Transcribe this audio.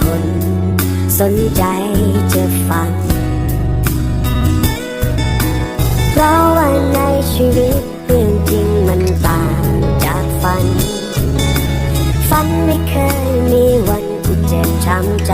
คน สนใจจะฟัง เพราะว่าในชีวิตเรื่องจริงมันต่างจากฝัน ฝันไม่เคยมีวันที่เจ็บช้ำใจ